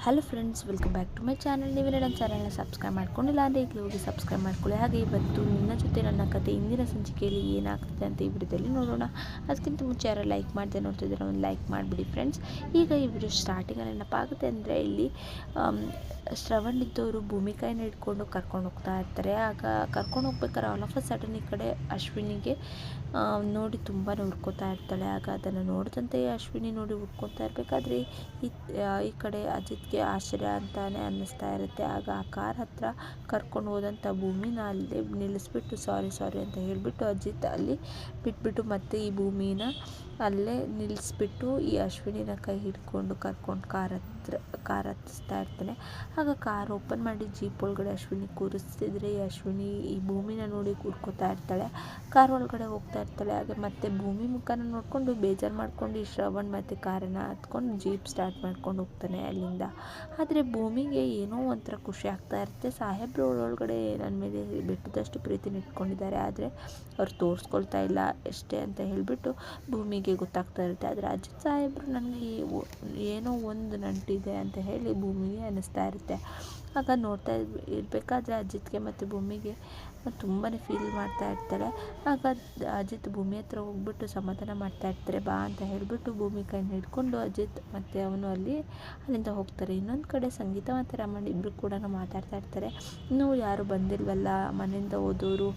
Hello friends welcome back to my channel ನೀವೇನೇ ನನ್ನ ಚಾನಲ್ನ ಸಬ್ಸ್ಕ್ರೈಬ್ ಮಾಡ್ಕೊಂಡಿಲ್ಲ ಅಂದರೆ ಈಗ ಹೋಗಿ ಸಬ್ಸ್ಕ್ರೈಬ್ ಮಾಡ್ಕೊಳ್ಳಿ. ಹಾಗೆ ಇವತ್ತು ನಿನ್ನ ಜೊತೆ ನನ್ನ ಕತೆ ಇಂದಿನ ಸಂಚಿಕೆಯಲ್ಲಿ ಏನಾಗ್ತಿದೆ ಅಂತ ಈ ವಿಡಿಯೋದಲ್ಲಿ ನೋಡೋಣ. ಅದಕ್ಕಿಂತ ಮುಂಚೆ ಯಾರು ಲೈಕ್ ಮಾಡಿದೆ ನೋಡ್ತಿದ್ದೀರ, ಒಂದು ಲೈಕ್ ಮಾಡಿಬಿಡಿ ಫ್ರೆಂಡ್ಸ್ ಈಗ ಈ ವಿಡಿಯೋ ಸ್ಟಾರ್ಟಿಂಗಲ್ಲಿ ನೆನಪಾಗುತ್ತೆ ಅಂದರೆ ಇಲ್ಲಿ ಶ್ರವಣ್ ಇದ್ದವರು ಭೂಮಿಕಾಯಿನ ಹಿಡ್ಕೊಂಡು ಕರ್ಕೊಂಡು ಹೋಗ್ತಾ ಇರ್ತಾರೆ. ಆಗ ಕರ್ಕೊಂಡು ಹೋಗ್ಬೇಕಾದ್ರೆ ಆಲ್ ಆಫ್ ಅ ಸಡನ್ ಈ ಕಡೆ ಅಶ್ವಿನಿಗೆ ನೋಡಿ ತುಂಬಾ ಹುಡ್ಕೋತಾ ಇರ್ತಾಳೆ. ಆಗ ಅದನ್ನು ನೋಡಿದಂತೆ ಅಶ್ವಿನಿ ನೋಡಿ ಹುಡ್ಕೊತಾ ಇರಬೇಕಾದ್ರೆ ಈ ಈ ಕಡೆ ಅಜಿತ್ಗೆ ಆಶ್ಚರ್ಯ ಅಂತಾನೆ ಅನ್ನಿಸ್ತಾ ಇರುತ್ತೆ. ಆಗ ಆ ಕಾರ್ ಹತ್ರ ಕರ್ಕೊಂಡು ಹೋದಂಥ ಭೂಮಿನ ಅಲ್ಲೇ ನಿಲ್ಲಿಸ್ಬಿಟ್ಟು ಸಾರಿ ಸಾರಿ ಅಂತ ಹೇಳಿಬಿಟ್ಟು ಅಜಿತ್ ಅಲ್ಲಿ ಬಿಟ್ಬಿಟ್ಟು ಮತ್ತೆ ಈ ಭೂಮಿನ ಅಲ್ಲೇ ನಿಲ್ಲಿಸ್ಬಿಟ್ಟು ಈ ಅಶ್ವಿನಿನ ಕೈ ಹಿಡ್ಕೊಂಡು ಕರ್ಕೊಂಡು ಕಾರ್ ಹತ್ರ, ಕಾರ್ ಹತ್ತಿಸ್ತಾ ಇರ್ತಾನೆ. ಆಗ ಕಾರ್ ಓಪನ್ ಮಾಡಿ ಜೀಪ್ ಒಳಗಡೆ ಅಶ್ವಿನಿ ಕೂರಿಸ್ತಿದ್ರೆ ಅಶ್ವಿನಿ ಈ ಭೂಮಿನ ನೋಡಿ ಕೂರ್ಕೋತಾ ಇರ್ತಾಳೆ. ಕಾರ್ ಒಳಗಡೆ ಹೋಗ್ತಾ ಇರ್ತಾಳೆ. ಹಾಗೆ ಮತ್ತೆ ಭೂಮಿ ಮುಖನ ನೋಡಿಕೊಂಡು ಬೇಜಾರು ಮಾಡ್ಕೊಂಡು ಈ ಶ್ರವಣ್ ಮತ್ತು ಕಾರನ್ನು ಹತ್ಕೊಂಡು ಜೀಪ್ ಸ್ಟಾರ್ಟ್ ಮಾಡ್ಕೊಂಡು ಹೋಗ್ತಾನೆ ಅಲ್ಲಿಂದ. ಆದರೆ ಭೂಮಿಗೆ ಏನೋ ಒಂಥರ ಖುಷಿ ಆಗ್ತಾ ಇರುತ್ತೆ. ಸಾಹೇಬ್ರು ಒಳಗಡೆ ನನ್ನ ಮೇಲೆ ಬಿಟ್ಟದಷ್ಟು ಪ್ರೀತಿನ ಇಟ್ಕೊಂಡಿದ್ದಾರೆ. ಆದರೆ ಅವ್ರು ತೋರಿಸ್ಕೊಳ್ತಾ ಇಲ್ಲ ಎಷ್ಟೇ ಅಂತ ಹೇಳಿಬಿಟ್ಟು ಭೂಮಿಗೆ ಗೊತ್ತಾಗ್ತಾ ಇರುತ್ತೆ. ಆದರೆ ಅಜಿತ್ ಸಾಹೇಬ್ರು ನನಗೆ ಏನೋ ಒಂದು ನಂಟಿದೆ ಅಂತ ಹೇಳಿ ಭೂಮಿಗೆ ಅನ್ನಿಸ್ತಾ ಇರುತ್ತೆ. ಆಗ ನೋಡ್ತಾ ಇರ್- ಇರಬೇಕಾದ್ರೆ ಅಜಿತ್ಗೆ ಮತ್ತು ಭೂಮಿಗೆ ತುಂಬಾ ಫೀಲ್ ಮಾಡ್ತಾ ಇರ್ತಾರೆ. ಆಗ ಅಜಿತ್ ಭೂಮಿ ಹತ್ರ ಹೋಗ್ಬಿಟ್ಟು ಸಮಾಧಾನ ಮಾಡ್ತಾ ಇರ್ತಾರೆ, ಬಾ ಅಂತ ಹೇಳಿಬಿಟ್ಟು ಭೂಮಿ ಕೈನ ಹಿಡ್ಕೊಂಡು ಅಜಿತ್ ಮತ್ತು ಅವನು ಅಲ್ಲಿ, ಅಲ್ಲಿಂದ ಹೋಗ್ತಾರೆ. ಇನ್ನೊಂದು ಕಡೆ ಸಂಗೀತ ಮತ್ತು ರಾಮಣ್ಣ ಇಬ್ಬರು ಕೂಡ ಮಾತಾಡ್ತಾ ಇರ್ತಾರೆ. ಇನ್ನೂ ಯಾರು ಬಂದಿಲ್ವಲ್ಲ, ಮನೆಯಿಂದ ಹೋದವರು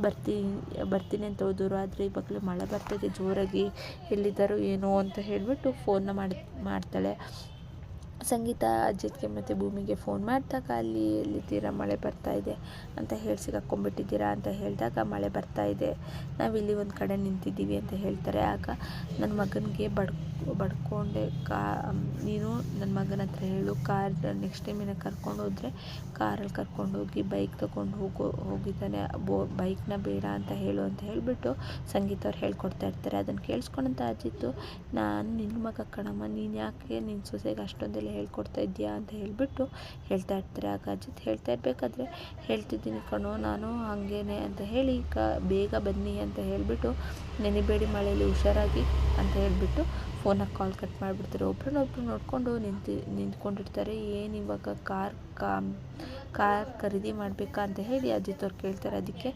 ಬರ್ತೀನಿ ಬರ್ತೀನಿ ಅಂತ ಹೋದವರು ಆದರೆ ಇವಾಗಲೂ ಮಳೆ ಬರ್ತಿದೆ ಜೋರಾಗಿ ಎಲ್ಲಿದ್ದಾರೋ ಏನೋ ಅಂತ ಹೇಳಿಬಿಟ್ಟು ಫೋನ್ನ ಮಾಡಿ, ಮಾಡ್ತಾಳೆ. ಸಂಗೀತ ಅಜಿತ್ಗೆ ಮತ್ತು ಭೂಮಿಗೆ ಫೋನ್ ಮಾಡಿದಾಗ ಅಲ್ಲಿ ಎಲ್ಲಿದ್ದೀರಾ? ಮಳೆ ಬರ್ತಾ ಇದೆ ಅಂತ ಹೇಳಿ ಸಿಗಾಕೊಂಡ್ಬಿಟ್ಟಿದ್ದೀರಾ ಅಂತ ಹೇಳಿದಾಗ ಮಳೆ ಬರ್ತಾ ಇದೆ. ನಾವಿಲ್ಲಿ ಒಂದು ಕಡೆ ನಿಂತಿದ್ದೀವಿ ಅಂತ ಹೇಳ್ತಾರೆ. ಆಗ ನನ್ನ ಮಗನಿಗೆ ಬಡ್ ಬಡ್ಕೊಂಡೆ ಕಾ ನೀನು ನನ್ನ ಮಗನ ಹತ್ರ ಹೇಳು. ಕಾರ್ ನೆಕ್ಸ್ಟ್ ಟೈಮ್ ಏನೋ ಕರ್ಕೊಂಡು ಹೋದರೆ ಕಾರಲ್ಲಿ ಕರ್ಕೊಂಡು ಹೋಗಿ ಬೈಕ್ ತಗೊಂಡು ಹೋಗೋ, ಹೋಗಿದ್ದಾನೆ. ಬೋ ಬೈಕ್ನ ಬೇಡ ಅಂತ ಹೇಳು ಅಂತ ಹೇಳಿಬಿಟ್ಟು ಸಂಗೀತ ಅವ್ರು ಹೇಳ್ಕೊಡ್ತಾ ಇರ್ತಾರೆ. ಅದನ್ನು ಕೇಳಿಸ್ಕೊಂಡಂತ ಅಜ್ಜಿತ್ತು ನಾನು ನಿನ್ನ ಮಗ ಕಣಮ್ಮ, ನೀನು ಯಾಕೆ ನಿನ್ನ ಸೊಸೆಗೆ ಅಷ್ಟೊಂದೆಲ್ಲ ಹೇಳ್ಕೊಡ್ತಾ ಇದೆಯಾ ಅಂತ ಹೇಳಿಬಿಟ್ಟು ಹೇಳ್ತಾ ಇರ್ತಾರೆ. ಆಗ ಅಜಿತ್ ಹೇಳ್ತಾ ಇರಬೇಕಾದ್ರೆ ಹೇಳ್ತಿದ್ದೀನಿ ಕಣೋ, ನಾನು ಹಾಗೇನೆ ಅಂತ ಹೇಳಿ, ಕ, ಬೇಗ ಬನ್ನಿ ಅಂತ ಹೇಳಿಬಿಟ್ಟು ನೆನಿಬೇಡಿ ಮಳೆಯಲ್ಲಿ ಹುಷಾರಾಗಿ ಅಂತ ಹೇಳಿಬಿಟ್ಟು ಫೋನಾಗ ಕಾಲ್ ಕಟ್ ಮಾಡಿಬಿಡ್ತಾರೆ. ಒಬ್ರನ್ನೊಬ್ರು ನೋಡಿಕೊಂಡು ನಿಂತು, ನಿಂತ್ಕೊಂಡಿರ್ತಾರೆ. ಏನು ಇವಾಗ ಕಾರ್ ಕಾ ಕಾರ್ ಖರೀದಿ ಮಾಡಬೇಕಾ ಅಂತ ಹೇಳಿ ಅಜಿತ್ ಅವ್ರು ಕೇಳ್ತಾರೆ. ಅದಕ್ಕೆ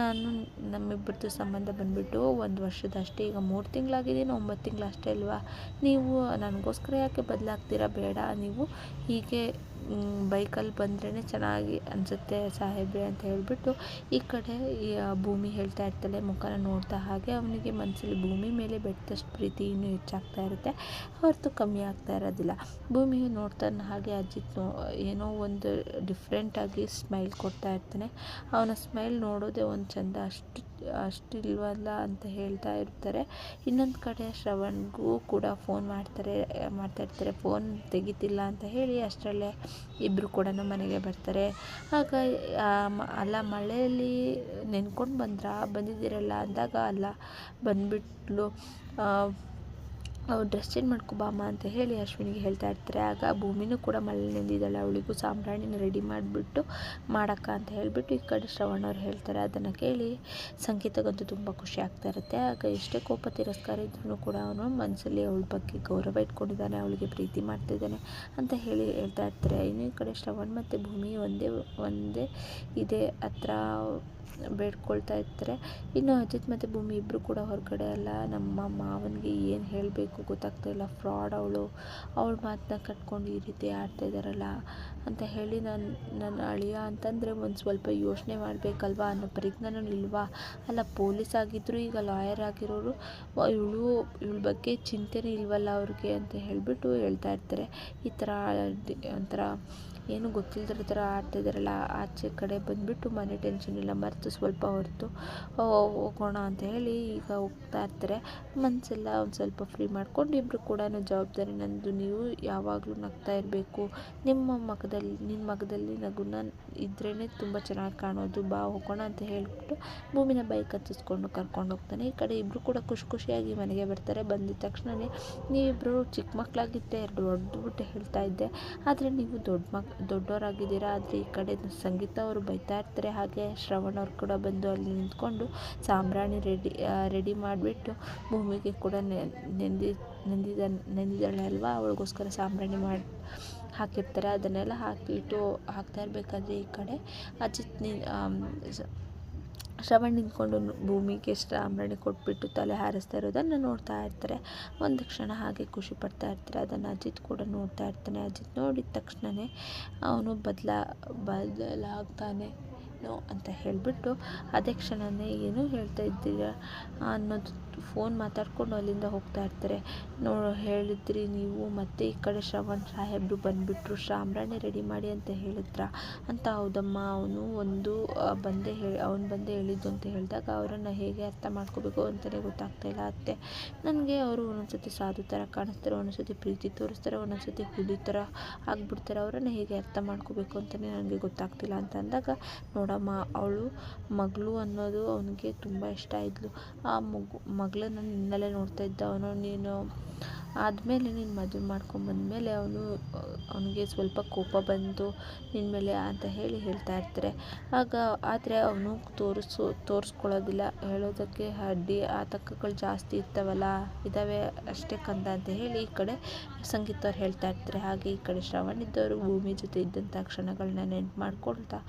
ನಾನು ನಮ್ಮಿಬ್ಬರದ್ದು ಸಂಬಂಧ ಬಂದುಬಿಟ್ಟು ಒಂದು ವರ್ಷದ ಅಷ್ಟೇ, ಈಗ ಮೂರು ತಿಂಗಳಾಗಿದ್ದೀನಿ ಒಂಬತ್ತು ತಿಂಗಳು ಅಷ್ಟೇ ಅಲ್ವಾ? ನೀವು ನನಗೋಸ್ಕರ ಯಾಕೆ ಬದಲಾಗ್ತೀರಾ? ಬೇಡ, ನೀವು ಹೀಗೆ ಬೈಕಲ್ಲಿ ಬಂದ್ರೇ ಚೆನ್ನಾಗಿ ಅನಿಸುತ್ತೆ ಸಾಹೇಬ್ರೆ ಅಂತ ಹೇಳಿಬಿಟ್ಟು ಈ ಕಡೆ ಈ ಭೂಮಿ ಹೇಳ್ತಾ ಇರ್ತಾಳೆ, ಮುಖನ ನೋಡ್ತಾ ಹಾಗೆ ಅವನಿಗೆ ಮನಸ್ಸಲ್ಲಿ ಭೂಮಿ ಮೇಲೆ ಬೆಟ್ಟದಷ್ಟು ಪ್ರೀತಿ ಇನ್ನೂ ಹೆಚ್ಚಾಗ್ತಾ ಇರುತ್ತೆ. ಹೊರತು ಕಮ್ಮಿ ಆಗ್ತಾ ಇರೋದಿಲ್ಲ. ಭೂಮಿ ನೋಡ್ತಾನೆ ಹಾಗೆ ಅಜಿತ್ ಏನೋ ಒಂದು ಡಿಫ್ರೆಂಟಾಗಿ ಸ್ಮೈಲ್ ಕೊಡ್ತಾ ಇರ್ತಾನೆ. ಅವನ ಸ್ಮೈಲ್ ನೋಡೋದೇ ಒಂದು ಚಂದ ಅಷ್ಟು ಅಷ್ಟಿಲ್ವಲ್ಲ ಅಂತ ಹೇಳ್ತಾ ಇರ್ತಾರೆ. ಇನ್ನೊಂದು ಕಡೆ ಶ್ರವಣ್ಗೂ ಕೂಡ ಫೋನ್ ಮಾಡ್ತಾರೆ, ಮಾಡ್ತಾ ಇರ್ತಾರೆ. ಫೋನ್ ತೆಗಿತಿಲ್ಲ ಅಂತ ಹೇಳಿ ಅಷ್ಟರಲ್ಲೇ ಇಬ್ಬರು ಕೂಡ ಮನೆಗೆ ಬರ್ತಾರೆ. ಆಗ ಅಲ್ಲ, ಮಳೆಯಲ್ಲಿ ನೆನ್ಕೊಂಡು ಬಂದ್ರಾ? ಬಂದಿದ್ದೀರಲ್ಲ? ಅಂದಾಗ ಅಲ್ಲ. ಬಂದ್ಬಿಟ್ಲು. ಅವ್ರು ಡ್ರೆಸ್ ಚೇಂಜ್ ಮಾಡ್ಕೊ ಬಾಮ್ಮ ಅಂತ ಹೇಳಿ ಅಶ್ವಿನಿಗೆ ಹೇಳ್ತಾ ಇರ್ತಾರೆ. ಆಗ ಭೂಮಿನೂ ಕೂಡ ಮಳೆ ನೆಂದಿದ್ದಾಳೆ ಅವಳಿಗೂ ಸಾಂಬ್ರಾಣಿನ ರೆಡಿ ಮಾಡಿಬಿಟ್ಟು ಮಾಡಕ್ಕ ಅಂತ ಹೇಳಿಬಿಟ್ಟು ಈ ಕಡೆ ಶ್ರವಣವ್ರು ಹೇಳ್ತಾರೆ. ಅದನ್ನು ಕೇಳಿ ಸಂಗೀತಗಂತೂ ತುಂಬ ಖುಷಿ ಆಗ್ತಾ ಇರುತ್ತೆ. ಆಗ ಎಷ್ಟೇ ಕೋಪ ತಿರಸ್ಕಾರ ಇದ್ರೂ ಕೂಡ ಅವನು ಮನಸ್ಸಲ್ಲಿ ಅವಳ ಬಗ್ಗೆ ಗೌರವ ಇಟ್ಕೊಂಡಿದ್ದಾನೆ. ಅವಳಿಗೆ ಪ್ರೀತಿ ಮಾಡ್ತಿದ್ದಾನೆ ಅಂತ ಹೇಳಿ ಹೇಳ್ತಾ ಇರ್ತಾರೆ. ಇನ್ನು ಈ ಕಡೆ ಶ್ರವಣ್ ಮತ್ತು ಭೂಮಿ ಒಂದೇ ಒಂದೇ ಇದೆ. ಹತ್ರ ಬೇಡ್ಕೊಳ್ತಾ ಇರ್ತಾರೆ. ಇನ್ನು ಅಜಿತ್ ಮತ್ತು ಭೂಮಿ ಇಬ್ಬರು ಕೂಡ ಹೊರಗಡೆ ಅಲ್ಲ. ನಮ್ಮ ಮಾವನಿಗೆ ಏನು ಹೇಳಬೇಕು ಗೊತ್ತಾಗ್ತಾ ಇಲ್ಲ. ಫ್ರಾಡ್ ಅವಳು. ಅವಳ ಮಾತನ್ನ ಕಟ್ಕೊಂಡು ಈ ರೀತಿ ಆಡ್ತಾ ಇದ್ದಾರಲ್ಲ ಅಂತ ಹೇಳಿ ನಾನು ನನ್ನ ಅಳಿಯ ಅಂತಂದರೆ ಒಂದು ಸ್ವಲ್ಪ ಯೋಚನೆ ಮಾಡಬೇಕಲ್ವಾ? ಅನ್ನೋ ಪರಿಜ್ಞಾನ ಇಲ್ವಾ? ಅಲ್ಲ, ಪೊಲೀಸ್ ಆಗಿದ್ದರೂ ಈಗ ಲಾಯರ್ ಆಗಿರೋರು, ಇವಳು, ಇವಳ ಬಗ್ಗೆ ಚಿಂತೆನೇ ಇಲ್ವಲ್ಲ ಅವ್ರಿಗೆ ಅಂತ ಹೇಳಿಬಿಟ್ಟು ಹೇಳ್ತಾ ಇರ್ತಾರೆ. ಈ ಥರ ಒಂಥರ ಏನು ಗೊತ್ತಿಲ್ಲದ್ರ ಥರ ಆಡ್ತಿದ್ದಾರಲ್ಲ ಆಚೆ ಕಡೆ ಬಂದುಬಿಟ್ಟು ಮನೆ ಟೆನ್ಷನ್ ಇಲ್ಲ ಮರೆತು ಸ್ವಲ್ಪ ಹೊರತು ಹೋಗೋಣ ಅಂತ ಹೇಳಿ ಈಗ ಹೋಗ್ತಾ ಇರ್ತಾರೆ. ಮನಸ್ಸೆಲ್ಲ ಒಂದು ಸ್ವಲ್ಪ ಫ್ರೀ ಮಾಡ್ಕೊಂಡು ಇಬ್ಬರು ಕೂಡ ಜವಾಬ್ದಾರಿ ನಂದು, ನೀವು ಯಾವಾಗಲೂ ನಗ್ತಾ ಇರಬೇಕು. ನಿಮ್ಮ ಮಗದಲ್ಲಿ ನಿನ್ನ ಮಗದಲ್ಲಿ ನಗುನ ಇದ್ರೇ ತುಂಬ ಚೆನ್ನಾಗಿ ಕಾಣೋದು, ಬಾ, ಹೋಗೋಣ ಅಂತ ಹೇಳಿಬಿಟ್ಟು ಭೂಮಿನ ಬೈಕ್ ಹತ್ತಿಸ್ಕೊಂಡು ಕರ್ಕೊಂಡು ಹೋಗ್ತಾನೆ. ಈ ಕಡೆ ಇಬ್ಬರು ಕೂಡ ಖುಷಿ ಖುಷಿಯಾಗಿ ಮನೆಗೆ ಬರ್ತಾರೆ. ಬಂದಿದ್ದ ತಕ್ಷಣವೇ ನೀವಿಬ್ಬರು ಚಿಕ್ಕ ಮಕ್ಕಳಾಗಿದ್ದೆ ಎರಡು ಹೊಡೆದ್ಬಿಟ್ಟು ಹೇಳ್ತಾ ಇದ್ದೆ. ಆದರೆ ನೀವು ದೊಡ್ಡ ಮಕ್ ದೊಡ್ಡವರಾಗಿದ್ದೀರಾ ಆದರೆ ಈ ಕಡೆ ಸಂಗೀತ ಅವರು ಬೈತಾ ಇರ್ತಾರೆ. ಹಾಗೆ ಶ್ರವಣ್ ಅವ್ರು ಕೂಡ ಬಂದು ಅಲ್ಲಿ ನಿಂತ್ಕೊಂಡು ಸಾಂಬ್ರಾಣಿ ರೆಡಿ ರೆಡಿ ಮಾಡಿಬಿಟ್ಟು ಭೂಮಿಗೆ ಕೂಡ ನೆಂದಿ, ನೆಂದಿದ, ನೆಂದಿದ್ದಾಳೆ ಅಲ್ವಾ? ಅವಳಿಗೋಸ್ಕರ ಸಾಂಬ್ರಾಣಿ ಮಾಡಿ, ಹಾಕಿರ್ತಾರೆ. ಅದನ್ನೆಲ್ಲ ಹಾಕಿಬಿಟ್ಟು ಹಾಕ್ತಾ ಇರಬೇಕಾದ್ರೆ ಈ ಕಡೆ ಅಜಿತ್ ನಿ ಶ್ರವಣ್ ನಿಂತ್ಕೊಂಡು ಭೂಮಿಗೆ ಸಾಂಬ್ರಾಣಿ ಕೊಟ್ಬಿಟ್ಟು ತಲೆ ಹಾರಿಸ್ತಾ ಇರೋದನ್ನು ನೋಡ್ತಾ ಇರ್ತಾರೆ. ಒಂದು ಕ್ಷಣ ಹಾಗೆ ಖುಷಿ ಪಡ್ತಾ ಇರ್ತಾರೆ. ಅದನ್ನು ಅಜಿತ್ ಕೂಡ ನೋಡ್ತಾ ಇರ್ತಾನೆ. ಅಜಿತ್ ನೋಡಿದ ತಕ್ಷಣವೇ ಅವನು ಬದಲ, ಬದಲಾಗ್ತಾನೆ. ಅಂತ ಹೇಳಿಬಿಟ್ಟು ಅದೇ ಕ್ಷಣವೇ ಏನು ಹೇಳ್ತಾ ಇದ್ದೀರಾ ಅನ್ನೋದು ಫೋನ್ ಮಾತಾಡ್ಕೊಂಡು ಅಲ್ಲಿಂದ ಹೋಗ್ತಾ ಇರ್ತಾರೆ. ನೋ, ಹೇಳಿದ್ರಿ ನೀವು, ಮತ್ತೆ ಈ ಕಡೆ ಶ್ರವಣ್ ಸಾಹೇಬ್ರು ಬಂದುಬಿಟ್ರು. ಸಾಂಬ್ರಾಣಿ ರೆಡಿ ಮಾಡಿ ಅಂತ ಹೇಳಿದ್ರ? ಅಂತ ಹೌದಮ್ಮ, ಅವನು ಒಂದು ಬಂದೇ ಹೇಳಿ ಅವನು ಬಂದೇ ಹೇಳಿದ್ದು ಅಂತ ಹೇಳಿದಾಗ ಅವರನ್ನು ಹೇಗೆ ಅರ್ಥ ಮಾಡ್ಕೋಬೇಕು ಅಂತಲೇ ಗೊತ್ತಾಗ್ತಾ ಇಲ್ಲ. ಅತ್ತೆ, ನನಗೆ ಅವರು ಒಂದೊಂದ್ಸತಿ ಸಾಧು ಥರ ಕಾಣಿಸ್ತಾರೆ, ಒಂದೊಂದ್ಸತಿ ಪ್ರೀತಿ ತೋರಿಸ್ತಾರೆ, ಒಂದೊಂದ್ಸತಿ ಹುಲಿ ಥರ ಆಗ್ಬಿಡ್ತಾರೆ. ಅವರನ್ನು ಹೇಗೆ ಅರ್ಥ ಮಾಡ್ಕೋಬೇಕು ಅಂತಲೇ ನನಗೆ ಗೊತ್ತಾಗ್ತಿಲ್ಲ ಅಂತ ಅಂದಾಗ, ನೋಡಮ್ಮ, ಅವಳು ಮಗಳು ಅನ್ನೋದು ಅವನಿಗೆ ತುಂಬ ಇಷ್ಟ ಇದ್ಲು. ಆ ಮಗು ಮಗಳನ್ನ ನಿನ್ನಲ್ಲೇ ನೋಡ್ತಾ ಇದ್ದ. ಅವನು ನೀನು ಆದಮೇಲೆ ನೀನು ಮದುವೆ ಮಾಡ್ಕೊಂಬಂದಮೇಲೆ ಅವನು, ಅವನಿಗೆ ಸ್ವಲ್ಪ ಕೋಪ ಬಂತು ನಿನ್ನ ಮೇಲೆ ಅಂತ ಹೇಳಿ ಹೇಳ್ತಾ ಇರ್ತಾರೆ. ಆಗ ಆದರೆ ಅವನು ತೋರಿಸು, ತೋರಿಸ್ಕೊಳ್ಳೋದಿಲ್ಲ. ಹೇಳೋದಕ್ಕೆ ಅಡ್ಡಿ ಆತಂಕಗಳು ಜಾಸ್ತಿ ಇರ್ತಾವಲ್ಲ ಇದ್ದಾವೆ ಅಷ್ಟೇ ಕಂದ ಅಂತ ಹೇಳಿ ಈ ಕಡೆ ಸಂಗೀತವ್ರು ಹೇಳ್ತಾ ಇರ್ತಾರೆ. ಹಾಗೆ ಈ ಕಡೆ ಶ್ರವಣ ಇದ್ದವರು ಭೂಮಿ ಜೊತೆ ಇದ್ದಂಥ ಕ್ಷಣಗಳನ್ನ ನೆನ್ಪು ಮಾಡ್ಕೊಳ್ತಾ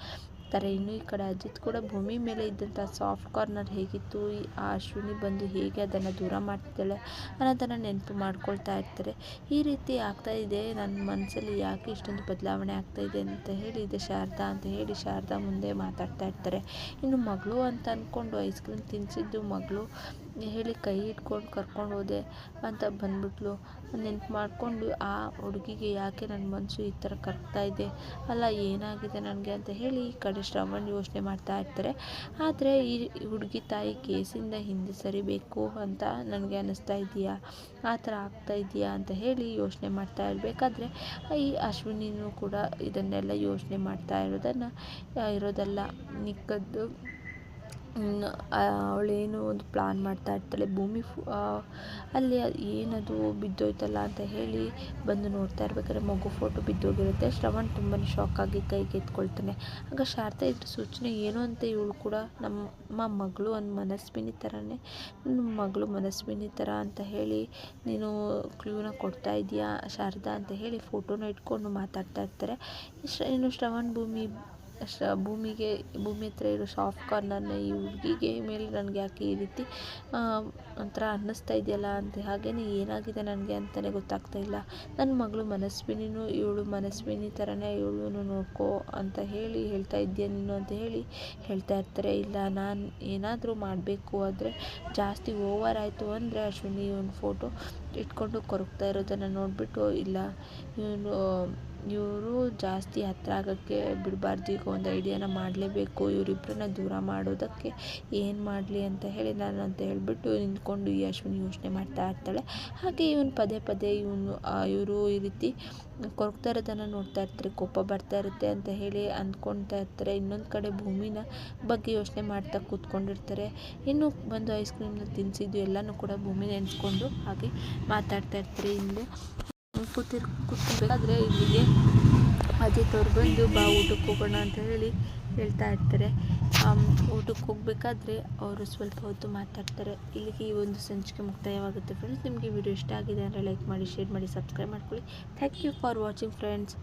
ಇರ್ತಾರೆ ಇನ್ನು ಈ ಕಡೆ ಅಜಿತ್ ಕೂಡ ಭೂಮಿ ಮೇಲೆ ಇದ್ದಂಥ ಸಾಫ್ಟ್ ಕಾರ್ನರ್ ಹೇಗಿತ್ತು? ಆ ಅಶ್ವಿನಿ ಬಂದು ಹೇಗೆ ಅದನ್ನು ದೂರ ಮಾಡ್ತಿದ್ದಾಳೆ ಅನ್ನೋದನ್ನು ನೆನಪು ಮಾಡ್ಕೊಳ್ತಾ ಇರ್ತಾರೆ. ಈ ರೀತಿ ಆಗ್ತಾ ಇದೆ. ನನ್ನ ಮನಸ್ಸಲ್ಲಿ ಯಾಕೆ ಇಷ್ಟೊಂದು ಬದಲಾವಣೆ ಆಗ್ತಾ ಇದೆ ಅಂತ ಹೇಳಿ ಇದೆ ಶಾರದಾ ಅಂತ ಹೇಳಿ ಶಾರದಾ ಮುಂದೆ ಮಾತಾಡ್ತಾ ಇರ್ತಾರೆ. ಇನ್ನು ಮಗಳು ಅಂತ ಅಂದ್ಕೊಂಡು ಐಸ್ ಕ್ರೀಮ್ ತಿನ್ನಿಸಿದ್ದು ಮಗಳು ಹೇಳಿ ಕೈ ಹಿಡ್ಕೊಂಡು ಕರ್ಕೊಂಡು ಹೋದೆ ಅಂತ ಬಂದ್ಬಿಟ್ಲು. ನೆನ್ಪು ಮಾಡಿಕೊಂಡು ಆ ಹುಡುಗಿಗೆ ಯಾಕೆ ನನ್ನ ಮನಸ್ಸು ಈ ಥರ ಇದೆ? ಅಲ್ಲ, ಏನಾಗಿದೆ ನನಗೆ ಅಂತ ಹೇಳಿ ಈ ಕಡೆ ಶ್ರವಣ್ ಯೋಚನೆ ಮಾಡ್ತಾ ಇರ್ತಾರೆ. ಆದರೆ ಈ ಹುಡುಗಿ ತಾಯಿ ಕೇಸಿಂದ ಹಿಂದೆ ಸರಿಬೇಕು ಅಂತ ನನಗೆ ಅನ್ನಿಸ್ತಾ ಇದೆಯಾ? ಆ ಥರ ಆಗ್ತಾ ಇದೆಯಾ ಅಂತ ಹೇಳಿ ಯೋಚನೆ ಮಾಡ್ತಾ ಇರಬೇಕಾದ್ರೆ ಈ ಅಶ್ವಿನಿನೂ ಕೂಡ ಇದನ್ನೆಲ್ಲ ಯೋಚನೆ ಮಾಡ್ತಾ ಇರೋದನ್ನು, ಇರೋದಲ್ಲ, ನಿಕ್ಕದ್ದು ಅವಳೇನೋ ಒಂದು ಪ್ಲಾನ್ ಮಾಡ್ತಾ ಇರ್ತಾಳೆ. ಭೂಮಿ ಫು ಅಲ್ಲಿ ಏನದು ಬಿದ್ದೋಯ್ತಲ್ಲ ಅಂತ ಹೇಳಿ ಬಂದು ನೋಡ್ತಾ ಇರ್ಬೇಕಾದ್ರೆ ಮಗು ಫೋಟೋ ಬಿದ್ದೋಗಿರುತ್ತೆ. ಶ್ರವಣ್ ತುಂಬಾ ಆಗಿ ಕೈಗೆ ಎತ್ಕೊಳ್ತಾನೆ ಆಗ ಶಾರದಾ ಇದ್ರ ಸೂಚನೆ ಏನು ಅಂತ ಇವಳು ಕೂಡ ನಮ್ಮ ಮಗಳು ಒಂದು ಮನಸ್ವಿನಿ ಥರನೇ ಮಗಳು ಮನಸ್ವಿನಿ ಥರ ಅಂತ ಹೇಳಿ ನೀನು ಕ್ಲೂನ ಕೊಡ್ತಾ ಇದೀಯಾ ಶಾರದಾ? ಅಂತ ಹೇಳಿ ಫೋಟೋನ ಇಟ್ಕೊಂಡು ಮಾತಾಡ್ತಾ ಇರ್ತಾರೆ. ಇನ್ನು ಶ್ರವಣ್ ಭೂಮಿ ಶ ಭೂಮಿಗೆ, ಭೂಮಿ ಹತ್ರ ಇರೋ ಸಾಫ್ಟ್ ಕಾರ್ನರ್ನ ಈ ಹುಡುಗಿಗೆ ಮೇಲೆ ನನಗೆ ಯಾಕೆ ಈ ರೀತಿ ಒಂಥರ ಅನ್ನಿಸ್ತಾ ಇದೆಯಲ್ಲ ಅಂತ. ಹಾಗೇ ಏನಾಗಿದೆ ನನಗೆ ಅಂತಲೇ ಗೊತ್ತಾಗ್ತಾ ಇಲ್ಲ. ನನ್ನ ಮಗಳು ಮನಸ್ವಿನಿನೂ ಇವಳು ಮನಸ್ವಿನಿ ಥರನೇ ಇವಳು ನೋಡ್ಕೋ ಅಂತ ಹೇಳಿ ಹೇಳ್ತಾ ಇದ್ದೀಯ ನೀನು ಅಂತ ಹೇಳಿ ಹೇಳ್ತಾ ಇರ್ತಾರೆ. ಇಲ್ಲ, ನಾನು ಏನಾದರೂ ಮಾಡಬೇಕು ಆದರೆ ಜಾಸ್ತಿ ಓವರ್ ಆಯಿತು ಅಂದರೆ ಅಶ್ವಿನಿ ಒಂದು ಫೋಟೋ ಇಟ್ಕೊಂಡು ಕೊರಗ್ತಾ ಇರೋದನ್ನು ನೋಡಿಬಿಟ್ಟು ಇಲ್ಲ, ಇವನು ಇವರು ಜಾಸ್ತಿ ಹತ್ತಿರ ಆಗೋಕ್ಕೆ ಬಿಡಬಾರ್ದು, ಈಗ ಒಂದು ಐಡಿಯಾನ ಮಾಡಲೇಬೇಕು ಇವರಿಬ್ಬರನ್ನ ದೂರ ಮಾಡೋದಕ್ಕೆ ಏನು ಮಾಡಲಿ ಅಂತ ಹೇಳಿ ನಾನು ಅಂತ ಹೇಳಿಬಿಟ್ಟು ನಿಂತ್ಕೊಂಡು ಈ ಅಶ್ವಿನಿ ಯೋಚನೆ ಮಾಡ್ತಾ ಇರ್ತಾಳೆ. ಹಾಗೆ ಇವನು ಪದೇ ಪದೇ ಇವನು ಇವರು ಈ ರೀತಿ ಕೊರಗ್ತಾ ಇರೋದನ್ನು ನೋಡ್ತಾ ಇರ್ತಾರೆ, ಕೋಪ ಬರ್ತಾ ಇರುತ್ತೆ ಅಂತ ಹೇಳಿ ಅಂದ್ಕೊಳ್ತಾ ಇರ್ತಾರೆ. ಇನ್ನೊಂದು ಕಡೆ ಭೂಮಿನ ಬಗ್ಗೆ ಯೋಚನೆ ಮಾಡ್ತಾ ಕೂತ್ಕೊಂಡಿರ್ತಾರೆ. ಇನ್ನು ಬಂದು ಐಸ್ ಕ್ರೀಮ್ನ ತಿನ್ನಿಸಿದ್ದು ಎಲ್ಲನೂ ಕೂಡ ಭೂಮಿ ನೆನೆಸ್ಕೊಂಡು ಹಾಗೆ ಮಾತಾಡ್ತಾ ಇರ್ತಾರೆ ಹಿಂದೆ ಕೂತಿರ್ ಕೂತಿರ್ಬೇಕಾದ್ರೆ ಇಲ್ಲಿಗೆ ಅಜಿತ್ ತೋರ್ ಬಂದು ಬಾ, ಊಟಕ್ಕೆ ಹೋಗೋಣ ಅಂತ ಹೇಳಿ ಹೇಳ್ತಾ ಇರ್ತಾರೆ. ಊಟಕ್ಕೆ ಹೋಗಬೇಕಾದ್ರೆ ಅವರು ಸ್ವಲ್ಪ ಹೊತ್ತು ಮಾತಾಡ್ತಾರೆ. ಇಲ್ಲಿಗೆ ಈ ಒಂದು ಸಂಚಿಕೆ ಮುಕ್ತಾಯವಾಗುತ್ತೆ. ಫ್ರೆಂಡ್ಸ್, ನಿಮಗೆ ವಿಡಿಯೋ ಇಷ್ಟ ಆಗಿದೆ ಅಂದರೆ ಲೈಕ್ ಮಾಡಿ, ಶೇರ್ ಮಾಡಿ, ಸಬ್ಸ್ಕ್ರೈಬ್ ಮಾಡ್ಕೊಳ್ಳಿ. Thank you for watching friends.